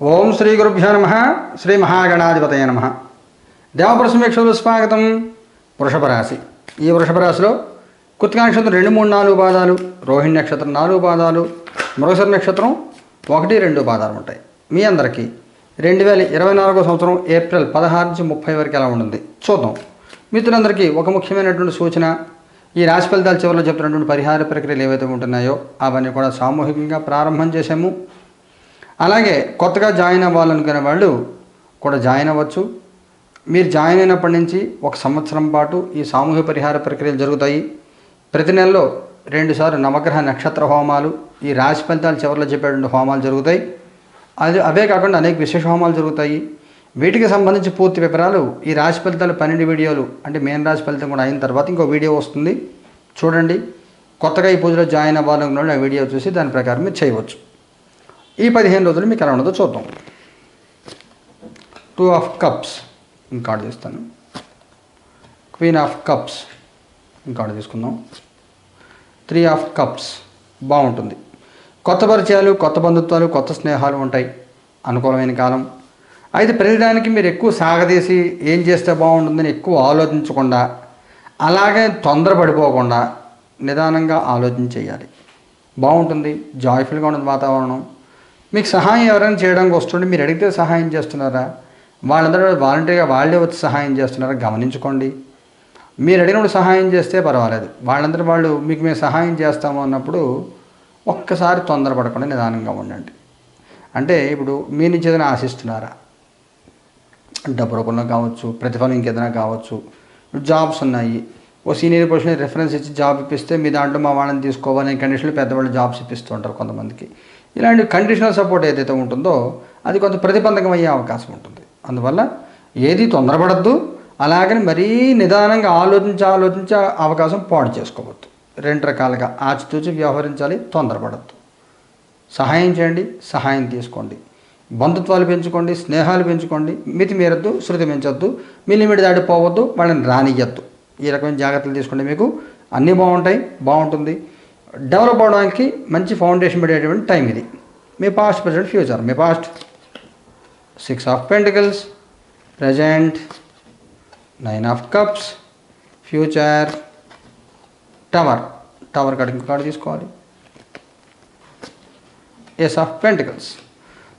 ఓం శ్రీ గురుభ్యో నమ శ్రీ మహాగణాధిపతయ నమ. దేవప్రసమీక్షలు స్వాగతం వృషభ రాశి ఈ వృషభ రాశిలో నక్షత్రం రెండు మూడు నాలుగు పాదాలు రోహిణి నక్షత్రం నాలుగు పాదాలు మృగశర నక్షత్రం ఒకటి రెండు పాదాలు ఉంటాయి. మీ అందరికీ రెండు వేల ఇరవై నాలుగో సంవత్సరం ఏప్రిల్ పదహారు నుంచి ముప్పై వరకు ఎలా ఉంటుంది? చూద్దాం. మిత్రులందరికీ ఒక ముఖ్యమైనటువంటి సూచన ఈ రాశి ఫలితాల చివరిలో చెప్తున్నటువంటి పరిహార ప్రక్రియలు ఏవైతే ఉంటున్నాయో అవన్నీ కూడా సామూహికంగా ప్రారంభం చేసాము అలాగే కొత్తగా జాయిన్ అవ్వాలనుకునే వాళ్ళు కూడా జాయిన్ అవ్వచ్చు. మీరు జాయిన్ అయినప్పటి నుంచి ఒక సంవత్సరం పాటు ఈ సామూహిక పరిహార ప్రక్రియలు జరుగుతాయి. ప్రతి నెలలో రెండుసార్లు నవగ్రహ నక్షత్ర హోమాలు ఈ రాశి ఫలితాలు చివరిలో చెప్పేటువంటి హోమాలు జరుగుతాయి. అది అవే కాకుండా అనేక విశేష హోమాలు జరుగుతాయి. వీటికి సంబంధించి పూర్తి వివరాలు ఈ రాశి ఫలితాలు పన్నెండు వీడియోలు అంటే మెయిన్ రాశి ఫలితం కూడా అయిన తర్వాత ఇంకో వీడియో వస్తుంది. చూడండి. కొత్తగా ఈ పూజలో జాయిన్ అవ్వాలనుకున్న వాళ్ళు ఆ వీడియో చూసి దాని ప్రకారం మీరు చేయవచ్చు. ఈ పదిహేను రోజులు మీకు ఎలా ఉండదో చూద్దాం. టూ ఆఫ్ కప్స్ ఇంకాడు చేస్తాను. క్వీన్ ఆఫ్ కప్స్ ఇంకాడు తీసుకుందాం. త్రీ ఆఫ్ కప్స్ బాగుంటుంది. కొత్త పరిచయాలు కొత్త బంధుత్వాలు కొత్త స్నేహాలు ఉంటాయి. అనుకూలమైన కాలం. అయితే ప్రతిదానికి మీరు ఎక్కువ సాగదీసి ఏం చేస్తే బాగుంటుందని ఎక్కువ ఆలోచించకుండా అలాగే తొందరపడిపోకుండా నిదానంగా ఆలోచన చేయాలి. బాగుంటుంది. జాయ్ఫుల్గా ఉంటుంది వాతావరణం. మీకు సహాయం ఎవరైనా చేయడానికి వస్తుంటే మీరు అడిగితే సహాయం చేస్తున్నారా? వాళ్ళందరూ వాలంటీర్గా వాళ్ళే వచ్చి సహాయం చేస్తున్నారా? గమనించుకోండి. మీరు అడిగినప్పుడు సహాయం చేస్తే పర్వాలేదు. వాళ్ళందరూ వాళ్ళు మీకు మేము సహాయం చేస్తాము అన్నప్పుడు ఒక్కసారి తొందరపడకుండా నిదానంగా ఉండండి. అంటే ఇప్పుడు మీ నుంచి ఏదైనా ఆశిస్తున్నారా? డబ్బు రూపంలో కావచ్చు ప్రతిఫలం ఇంకేదైనా కావచ్చు జాబ్స్ ఉన్నాయి. ఓ సీనియర్ పొజిషన్ రెఫరెన్స్ ఇచ్చి జాబ్ ఇప్పిస్తే మీ దాంట్లో మా వాళ్ళని తీసుకోవాలనే కండిషన్లో పెద్దవాళ్ళు జాబ్స్ ఇప్పిస్తూ ఉంటారు కొంతమందికి. ఇలాంటి కండిషనల్ సపోర్ట్ ఏదైతే ఉంటుందో అది కొంత ప్రతిబంధకం అయ్యే అవకాశం ఉంటుంది. అందువల్ల ఏది తొందరపడద్దు అలాగని మరీ నిదానంగా ఆలోచించి ఆలోచించి అవకాశం పాడు చేసుకోవద్దు. రెండు రకాలుగా ఆచితూచి వ్యవహరించాలి తొందరపడద్దు. సహాయం చేయండి సహాయం తీసుకోండి. బంధుత్వాలు పెంచుకోండి స్నేహాలు పెంచుకోండి. మితి మీరద్దు శృతి పెంచొద్దు మీ లిమిట్ దాటిపోవద్దు వాళ్ళని రానియద్దు ఈ రకమైన జాగ్రత్తలు తీసుకోండి మీకు. అన్నీ బాగుంటాయి బాగుంటుంది. డెవలప్ అవడానికి మంచి ఫౌండేషన్ పడేటువంటి టైం ఇది. మీ past present future. Me past. Six of pentacles present nine of cups future tower. Tower కాడ ఇంకో కార్డు తీసుకోవాలి. Ace of pentacles.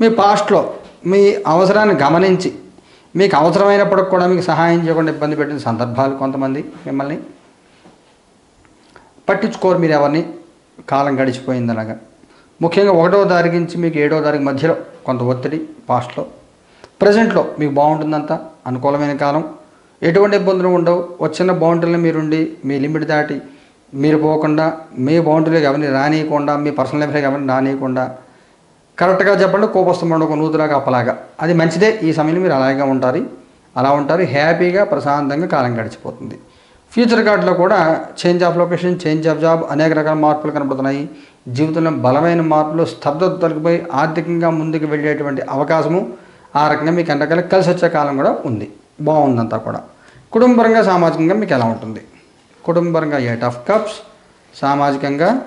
మీ పాస్ట్లో మీ అవసరాన్ని గమనించి మీకు అవసరమైనప్పటికి కూడా మీకు సహాయం చేయకుండా ఇబ్బంది పెట్టిన సందర్భాలు కొంతమంది మిమ్మల్ని పట్టించుకోరు మీరు ఎవరిని. కాలం గడిచిపోయింది అలాగా ముఖ్యంగా ఒకటో తారీఖు నుంచి మీకు ఏడో తారీఖు మధ్యలో కొంత ఒత్తిడి పాస్ట్లో ప్రజెంట్లో మీకు బాగుంటుందంతా అనుకూలమైన కాలం. ఎటువంటి ఇబ్బందులు ఉండవు. వచ్చిన బౌండరీలు మీరుండి మీ లిమిట్ దాటి మీరు పోకుండా మీ బౌండరీలోకి ఎవరిని రానియకుండా మీ పర్సనల్ లైఫ్లోకి ఎవరిని రానియకుండా కరెక్ట్గా చెప్పండి కోపస్థం ఒక నూతులాగా అప్పలాగా. అది మంచిదే. ఈ సమయంలో మీరు అలాగే ఉంటారు అలా ఉంటారు హ్యాపీగా ప్రశాంతంగా కాలం గడిచిపోతుంది. ఫ్యూచర్ కార్డులో కూడా change of location change of job అనేక రకాల మార్పులు కనబడుతున్నాయి. జీవితంలో బలమైన మార్పులు స్తబ్దత తొలగిపోయి ఆర్థికంగా ముందుకు వెళ్ళేటువంటి అవకాశము ఆ రకంగా మీకు అన్ని కలిసి వచ్చే కాలం కూడా ఉంది. బాగుందంతా కూడా. కుటుంబరంగా సామాజికంగా మీకు ఎలా ఉంటుంది? కుటుంబరంగా ఎయిట్ ఆఫ్ కప్స్ సామాజికంగా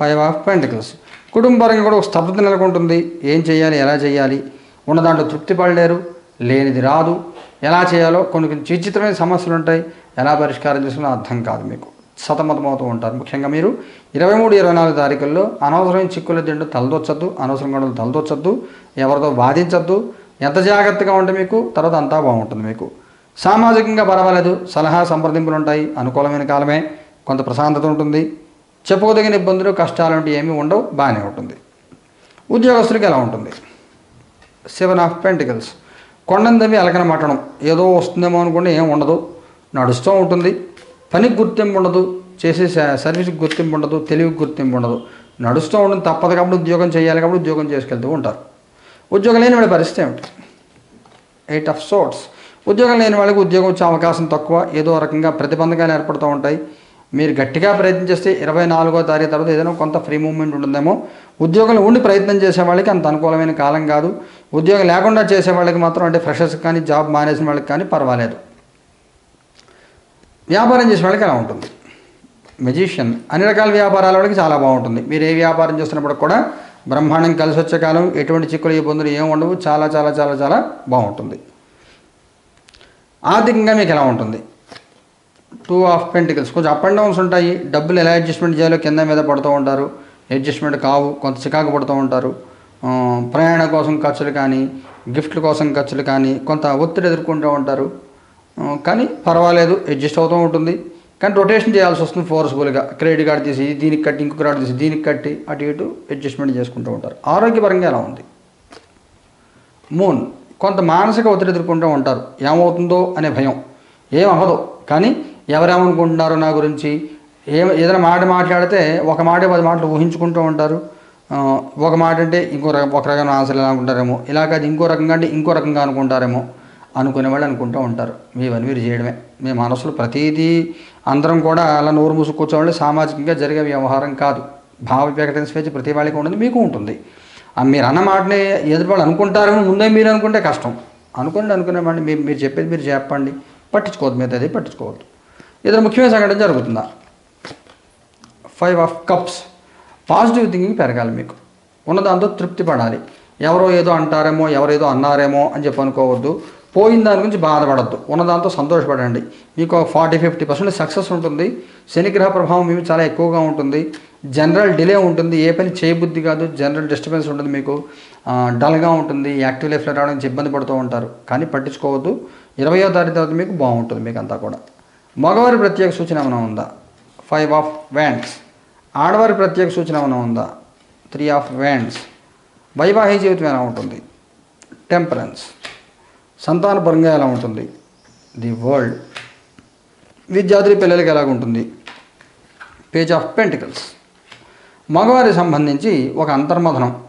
ఫైవ్ ఆఫ్ పెంటికల్స్. కుటుంబరంగా కూడా ఒక స్తబ్దత నెలకొంటుంది. ఏం చేయాలి? ఎలా చేయాలి? ఉన్న దాంట్లో తృప్తి పడలేరు లేనిది రాదు. ఎలా చేయాలో కొన్ని కొన్ని విచిత్రమైన సమస్యలు ఉంటాయి. ఎలా పరిష్కారం చేసుకున్నా అర్థం కాదు మీకు. సతమతమవుతూ ఉంటారు. ముఖ్యంగా మీరు ఇరవై మూడు ఇరవై నాలుగు తారీఖుల్లో అనవసరమైన చిక్కుల తింటూ తలదొచ్చద్దు అనవసరం గొడవలు తలదొచ్చద్దు ఎవరితో బాధించద్దు ఎంత జాగ్రత్తగా ఉంటే మీకు తర్వాత అంతా బాగుంటుంది మీకు. సామాజికంగా పర్వాలేదు సలహా సంప్రదింపులు ఉంటాయి అనుకూలమైన కాలమే కొంత ప్రశాంతత ఉంటుంది చెప్పుకోదగిన ఇబ్బందులు కష్టాలు అంటే ఏమీ ఉండవు బాగానే ఉంటుంది. ఉద్యోగస్తులకి ఎలా ఉంటుంది? Seven of pentacles. కొండందవి అలకన మట్టడం ఏదో వస్తుందేమో అనుకుంటే ఏం ఉండదు. నడుస్తూ ఉంటుంది. పనికి గుర్తింపు ఉండదు. చేసే సర్వీస్కి గుర్తింపు ఉండదు. తెలివికి గుర్తింపు ఉండదు. నడుస్తూ ఉండడం తప్పదు కాబట్టి ఉద్యోగం చేయాలి కాబట్టి ఉద్యోగం చేసుకెళ్తూ ఉంటారు. ఉద్యోగం లేని వాళ్ళ పరిస్థితి ఏమిటి? ఎయిట్ ఆఫ్ సోట్స్ ఉద్యోగం లేని వాళ్ళకి ఉద్యోగం వచ్చే అవకాశం తక్కువ. ఏదో రకంగా ప్రతిబంధకాలు ఏర్పడుతూ ఉంటాయి. మీరు గట్టిగా ప్రయత్నం చేస్తే ఇరవై నాలుగో తారీఖు తర్వాత ఏదైనా కొంత ఫ్రీ మూమెంట్ ఉంటుందేమో. ఉద్యోగంలో ఉండి ప్రయత్నం చేసే వాళ్ళకి అంత అనుకూలమైన కాలం కాదు. ఉద్యోగం లేకుండా చేసే వాళ్ళకి మాత్రం అంటే ఫ్రెషర్స్ కానీ జాబ్ మానేసిన వాళ్ళకి కానీ పర్వాలేదు. వ్యాపారం చేసే వాళ్ళకి ఎలా ఉంటుంది. మెజిషియన్ అన్ని రకాల వ్యాపారాల వాళ్ళకి చాలా బాగుంటుంది. మీరు ఏ వ్యాపారం చేస్తున్నప్పుడు కూడా బ్రహ్మాండం కలిసి వచ్చే కాలం ఎటువంటి చిక్కులు ఇబ్బందులు ఏమి ఉండవు. చాలా చాలా చాలా చాలా బాగుంటుంది. ఆర్థికంగా మీకు ఎలా ఉంటుంది? టూ ఆఫ్ పెంటికల్స్ కొంచెం అప్ అండ్ డౌన్స్ ఉంటాయి. డబ్బులు ఎలా అడ్జస్ట్మెంట్ చేయాలో కింద మీద పడుతూ ఉంటారు. అడ్జస్ట్మెంట్ కావు కొంత చికాకు పడుతూ ఉంటారు. ప్రయాణం కోసం ఖర్చులు కానీ గిఫ్ట్ల కోసం ఖర్చులు కానీ కొంత ఒత్తిడి ఎదుర్కొంటూ ఉంటారు. కానీ పర్వాలేదు అడ్జస్ట్ అవుతూ ఉంటుంది. కానీ రొటేషన్ చేయాల్సి వస్తుంది ఫోర్స్ఫుల్గా క్రెడిట్ కార్డు తీసి దీనికి కట్టి ఇంకొక కార్డు తీసి దీనికి కట్టి అటు ఇటు అడ్జస్ట్మెంట్ చేసుకుంటూ ఉంటారు. ఆరోగ్యపరంగా ఎలా ఉంది? మూన్ కొంత మానసిక ఒత్తిడి ఎదుర్కొంటూ ఉంటారు. ఏమవుతుందో అనే భయం. ఏం అవ్వదు. కానీ ఎవరేమనుకుంటున్నారో నా గురించి ఏ ఏదైనా మాట మాట్లాడితే ఒక మాట పది మాటలు ఊహించుకుంటూ ఉంటారు. ఒక మాట అంటే ఇంకో రకం ఒక రకమైన ఆన్సర్ ఎలా అనుకుంటారేమో. ఇలా కాదు ఇంకో రకంగా అంటే ఇంకో రకంగా అనుకుంటారేమో. అనుకునే వాళ్ళు అనుకుంటూ ఉంటారు. ఇవన్నీ మీరు చేయడమే. మీ మనసులో ప్రతిదీ అందరం కూడా అలా నోరు మూసు కూర్చోవాలి. సామాజికంగా జరిగే వ్యవహారం కాదు. భావ ప్రకటన స్వేచ్ఛ ప్రతి వాళ్ళకి ఉంటుంది మీకు ఉంటుంది. మీరు అన్న మాటని ఎదుటి వాళ్ళు అనుకుంటారని ముందే మీరు అనుకుంటే కష్టం. అనుకోండి అనుకునేవాడిని మీరు మీరు చెప్పేది మీరు చెప్పండి. పట్టించుకోవద్దు మీద అది పట్టించుకోవద్దు. ఇద్దరు ముఖ్యమైన సంఘటన జరుగుతుందా? Five of cups positive thinking పెరగాలి మీకు. ఉన్నదాంతో తృప్తి పడాలి. ఎవరో ఏదో అంటారేమో ఎవరేదో అన్నారేమో అని చెప్పి అనుకోవద్దు. పోయిన దాని గురించి బాధపడద్దు. ఉన్నదాంతో సంతోషపడండి. మీకు ఫార్టీ ఫిఫ్టీ పర్సెంట్ సక్సెస్ ఉంటుంది. శనిగ్రహ ప్రభావం మీకు చాలా ఎక్కువగా ఉంటుంది. జనరల్ డిలే ఉంటుంది. ఏ పని చేయబుద్ధి కాదు. జనరల్ డిస్టర్బెన్స్ ఉంటుంది మీకు. డల్గా ఉంటుంది. యాక్టివ్ లైఫ్లో రావడానికి ఇబ్బంది పడుతూ ఉంటారు. కానీ పట్టించుకోవద్దు. ఇరవయో తారీఖు తర్వాత మీకు బాగుంటుంది మీకు అంతా కూడా. మగవారి ప్రత్యేక సూచన ఏమైనా ఉందా? Five of wands. ఆడవారి ప్రత్యేక సూచన ఏమైనా ఉందా? Three of wands. వైవాహిక జీవితం ఎలా ఉంటుంది? టెంపరెన్స్. సంతానపరంగా ఎలా ఉంటుంది? ది వరల్డ్ విద్యార్థి పిల్లలకి ఎలాగ ఉంటుంది? పేజ్ ఆఫ్ పెంటికల్స్ మగవారికి సంబంధించి ఒక అంతర్మథనం.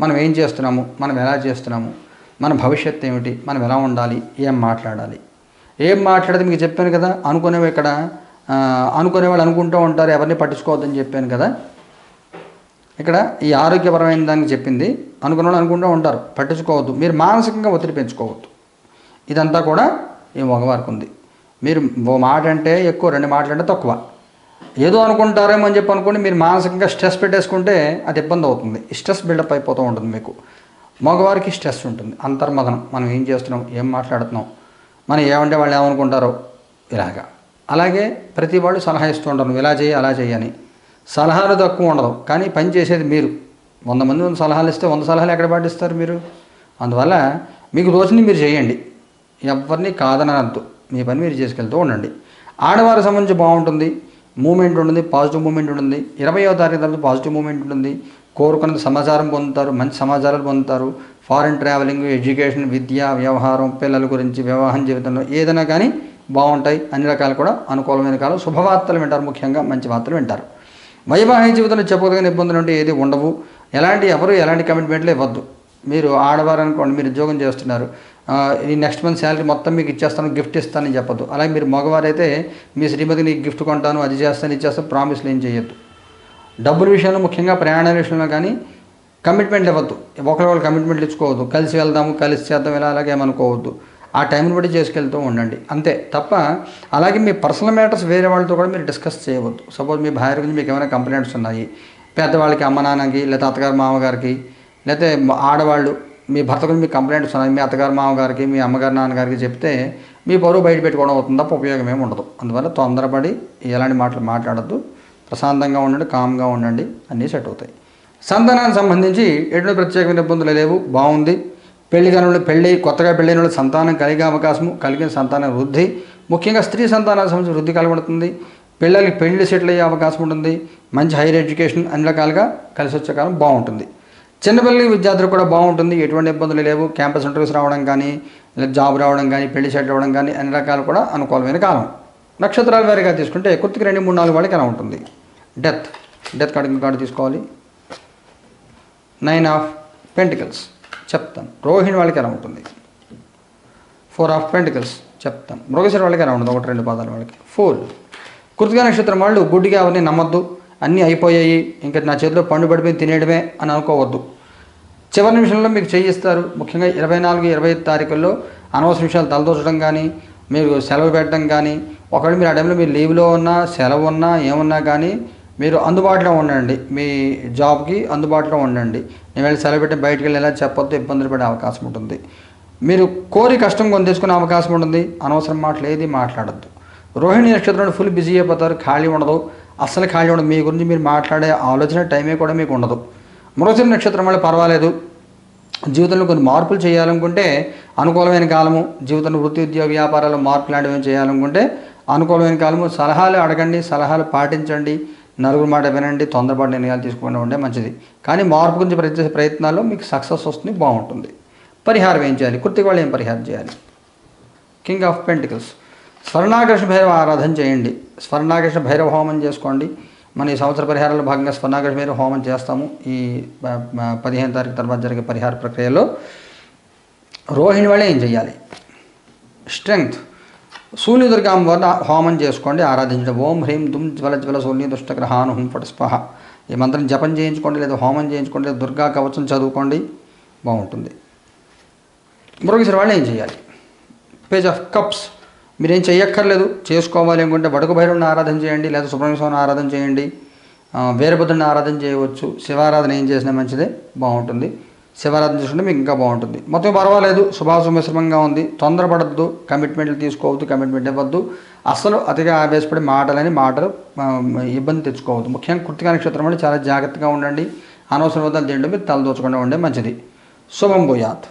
మనం ఏం చేస్తున్నాము? మనం ఎలా చేస్తున్నాము? మన భవిష్యత్తు ఏమిటి? మనం ఎలా ఉండాలి? ఏం మాట్లాడాలి? ఏం మాట్లాడితే మీకు చెప్పాను కదా? అనుకునేవి ఇక్కడ అనుకునే అనుకునేవాళ్ళు అనుకుంటూ ఉంటారు. ఎవరిని పట్టించుకోవద్దని చెప్పాను కదా? ఇక్కడ ఈ ఆరోగ్యపరమైన దానికి చెప్పింది. అనుకున్న వాళ్ళు అనుకుంటూ ఉంటారు. పట్టించుకోవద్దు. మీరు మానసికంగా ఒత్తిడి పెంచుకోవద్దు. ఇదంతా కూడా ఈ మగవారికి ఉంది. మీరు ఓ మాట అంటే ఎక్కువ రెండు మాటలు అంటే తక్కువ. ఏదో అనుకుంటారేమో అని చెప్పి అనుకోండి మీరు మానసికంగా స్ట్రెస్ పెట్టేసుకుంటే అది ఇబ్బంది అవుతుంది. స్ట్రెస్ బిల్డప్ అయిపోతూ ఉంటుంది మీకు. మగవారికి స్ట్రెస్ ఉంటుంది. అంతర్మదనం. మనం ఏం చేస్తున్నాం? ఏం మాట్లాడుతున్నాం? మనం ఏమంటే వాళ్ళు ఏమనుకుంటారో ఇలాగా. అలాగే ప్రతి వాళ్ళు సలహా ఇస్తూ ఉంటారు ఇలా చేయి అలా చేయని సలహాలు తక్కువ ఉండదు కానీ పని చేసేది మీరు. వంద మంది వంద సలహాలు ఇస్తే వంద సలహాలు ఎక్కడ పాటిస్తారు మీరు? అందువల్ల మీకు రోజుని మీరు చేయండి ఎవరిని కాదనద్దు మీ పని మీరు చేసుకెళ్తూ ఉండండి. ఆడవారి సంబంధించి బాగుంటుంది. మూమెంట్ ఉంటుంది పాజిటివ్ మూమెంట్ ఉంటుంది. ఇరవయో తారీఖు తర్వాత పాజిటివ్ మూమెంట్ ఉంటుంది. కోరుకున్న సమాచారం పొందుతారు మంచి సమాచారాలు పొందుతారు. ఫారిన్ ట్రావెలింగ్ ఎడ్యుకేషన్ విద్య వ్యవహారం పిల్లల గురించి వివాహం జీవితంలో ఏదైనా కానీ బాగుంటాయి. అన్ని రకాలు కూడా అనుకూలమైన కాలం. శుభవార్తలు వింటారు ముఖ్యంగా మంచి వార్తలు వింటారు. వైవాహిక జీవితంలో చెప్పదగిన ఇబ్బందులు అంటే ఏది ఉండవు. ఎలాంటి ఎవరు ఎలాంటి కమిట్మెంట్లు ఇవ్వద్దు. మీరు ఆడవారు అనుకోండి మీరు ఉద్యోగం చేస్తున్నారు. ఈ నెక్స్ట్ మంత్ శాలరీ మొత్తం మీకు ఇచ్చేస్తాను గిఫ్ట్ ఇస్తానని చెప్పదు అలాగే మీరు మగవారైతే మీ శ్రీమతి నీకు గిఫ్ట్ కొంటాను అది చేస్తాను ఇచ్చేస్తాను ప్రామిస్లు ఏం చేయొద్దు. డబ్బుల విషయంలో ముఖ్యంగా ప్రయాణాల విషయంలో కానీ కమిట్మెంట్ ఇవ్వద్దు. ఒకరి వాళ్ళు కమిట్మెంట్లు ఇచ్చుకోవద్దు. కలిసి వెళ్దాము కలిసి చేద్దాం ఇలా అలాగే ఏమనుకోవద్దు. ఆ టైంని బట్టి చేసుకెళ్తూ ఉండండి. అంతే తప్ప అలాగే మీ పర్సనల్ మ్యాటర్స్ వేరే వాళ్ళతో కూడా మీరు డిస్కస్ చేయవద్దు. సపోజ్ మీ భార్య గురించి మీకు ఏమైనా కంప్లైంట్స్ ఉన్నాయి. పెద్దవాళ్ళకి అమ్మ నాన్నకి లేదా అత్తగారు మామగారికి లేకపోతే ఆడవాళ్ళు మీ భర్త గురించి మీ కంప్లైంట్స్ ఉన్నాయి మీ అత్తగారు మామగారికి మీ అమ్మగారు నాన్నగారికి చెప్తే మీ పరువు బయట పెట్టుకోవడం అవుతుంది? తప్ప ఉపయోగం ఏమి ఉండదు. అందువల్ల తొందరపడి ఎలాంటి మాటలు మాట్లాడద్దు. ప్రశాంతంగా ఉండండి కామ్గా ఉండండి. అన్నీ సెట్ అవుతాయి. సంతానానికి సంబంధించి ఎటువంటి ప్రత్యేకమైన ఇబ్బందులు లేవు. బాగుంది. పెళ్ళి కాని పెళ్ళి కొత్తగా పెళ్ళైన వాళ్ళు సంతానం కలిగే అవకాశము కలిగిన సంతానం వృద్ధి. ముఖ్యంగా స్త్రీ సంతానానికి సంబంధించి వృద్ధి కలగబడుతుంది పిల్లలకి పెళ్ళి సెటిల్ అయ్యే అవకాశం ఉంటుంది. మంచి హైయర్ ఎడ్యుకేషన్ అన్ని రకాలుగా కలిసి వచ్చే కాలం బాగుంటుంది. చిన్నపిల్లలకి విద్యార్థులు కూడా బాగుంటుంది. ఎటువంటి ఇబ్బందులు లేవు. క్యాంపస్ ఇంటర్వ్యూస్ రావడం కానీ లేదా జాబ్ రావడం కానీ పెళ్ళి సెటిల్ అవ్వడం కానీ అన్ని రకాలు కూడా అనుకూలమైన కాలం. నక్షత్రాల వారిగా తీసుకుంటే కుర్తికి రెండు మూడు నాలుగు వాళ్ళకి ఎలా ఉంటుంది? డెత్ డెత్ కార్డు కార్డు తీసుకోవాలి. నైన్ ఆఫ్ పెంటికల్స్ చెప్తాను. రోహిణి వాళ్ళకి ఎలా ఉంటుంది? ఫోర్ ఆఫ్ పెంటికల్స్ చెప్తాను. మృగశిర వాళ్ళకి ఎలా ఉంటుంది? ఒకటి రెండు పాదాల వాళ్ళకి. ఫోర్ కృతికా నక్షత్రం వాళ్ళు గుడ్డిగా అవన్నీ నమ్మద్దు. అన్నీ అయిపోయాయి. ఇంకా నా చేతిలో పండు పడిపోయి తినేయడమే అని అనుకోవద్దు. చివరి నిమిషంలో మీకు చేయిస్తారు. ముఖ్యంగా ఇరవై నాలుగు ఇరవై ఐదు తారీఖుల్లో అనవసర విషయాలు తలదోచడం కానీ మీరు సెలవు పెట్టడం కానీ ఒకవేళ మీరు ఆ టైంలో మీరు లీవ్లో ఉన్నా సెలవు ఉన్నా ఏమున్నా కానీ మీరు అందుబాటులో ఉండండి. మీ జాబ్కి అందుబాటులో ఉండండి. నేను వెళ్ళి సెలవు పెట్టి బయటకు వెళ్ళి ఎలా చెప్పొద్దు ఇబ్బందులు పడే అవకాశం ఉంటుంది. మీరు కోరి కష్టం కొని తెచ్చుకునే అవకాశం ఉంటుంది. అనవసరం మాటలు ఏది మాట్లాడద్దు. రోహిణి నక్షత్రంలో ఫుల్ బిజీ అయిపోతారు. ఖాళీ ఉండదు. అస్సలు ఖాళీ ఉండదు. మీ గురించి మీరు మాట్లాడే ఆలోచన టైమే కూడా మీకు ఉండదు. మృగశిర నక్షత్రం వల్ల పర్వాలేదు. జీవితంలో కొన్ని మార్పులు చేయాలనుకుంటే అనుకూలమైన కాలము జీవితంలో వృత్తి ఉద్యోగ వ్యాపారాలు మార్పు లాంటివి చేయాలనుకుంటే అనుకూలమైన కాలము. సలహాలు అడగండి సలహాలు పాటించండి నలుగురు మాట వినండి తొందరపాటు నిర్ణయాలు తీసుకోకుండా ఉంటే మంచిది. కానీ మార్పు గురించి ప్రయత్నించే ప్రయత్నాల్లో మీకు సక్సెస్ వస్తుంది బాగుంటుంది. పరిహారం ఏం చేయాలి? కుర్తికి వాళ్ళు ఏం పరిహారం చేయాలి? King of pentacles. Swarnakarshana Bhairava ఆరాధన చేయండి. స్వర్ణాకర్షణ భైరవ హోమం చేసుకోండి. మన ఈ సంవత్సర పరిహారంలో భాగంగా స్వర్ణాకర్షణ హోమం చేస్తాము. ఈ పదిహేను తారీఖు తర్వాత జరిగే పరిహార ప్రక్రియలో రోహిణి వాళ్ళే ఏం చేయాలి స్ట్రెంగ్త్. సూర్య దుర్గాం వల్ల హోమం చేసుకోండి ఆరాధించడం. ఓం హ్రీం దుమ్ జ్వల జ్వల సూర్య దుష్టగ్రహాను హుం ఫట్ స్పహ. ఈ మంత్రం జపం చేయించుకోండి లేదా హోమం చేయించుకోండి లేదా దుర్గా కవచం చదువుకోండి బాగుంటుంది. మృగశిర వాళ్ళు ఏం చేయాలి పేజ్ ఆఫ్ కప్స్. మీరేం చేయక్కర్లేదు చేసుకోవాలి అనుకుంటే వడుకు భైరవుని ఆరాధన చేయండి లేదా సుబ్రహ్మణ్య స్వామిని ఆరాధన చేయండి వీరభద్రుని ఆరాధన చేయవచ్చు. శివారాధన ఏం చేసినా మంచిదే బాగుంటుంది. శివారాధన చేసుకుంటే మీకు ఇంకా బాగుంటుంది. మొత్తం పర్వాలేదు శుభాశుభ మిశ్రమంగా ఉంది. తొందరపడద్దు కమిట్మెంట్లు తీసుకోవద్దు కమిట్మెంట్ ఇవ్వద్దు. అసలు అతిగా ఆవేశపడి మాటలని మాటలు ఇబ్బంది తెచ్చుకోవద్దు. ముఖ్యంగా కృతికా నక్షత్రం అంటే చాలా జాగ్రత్తగా ఉండండి. అనవసర వద్ద తినడం మీరు తలదోచకుండా ఉండే మంచిది. శుభం భూయాత్.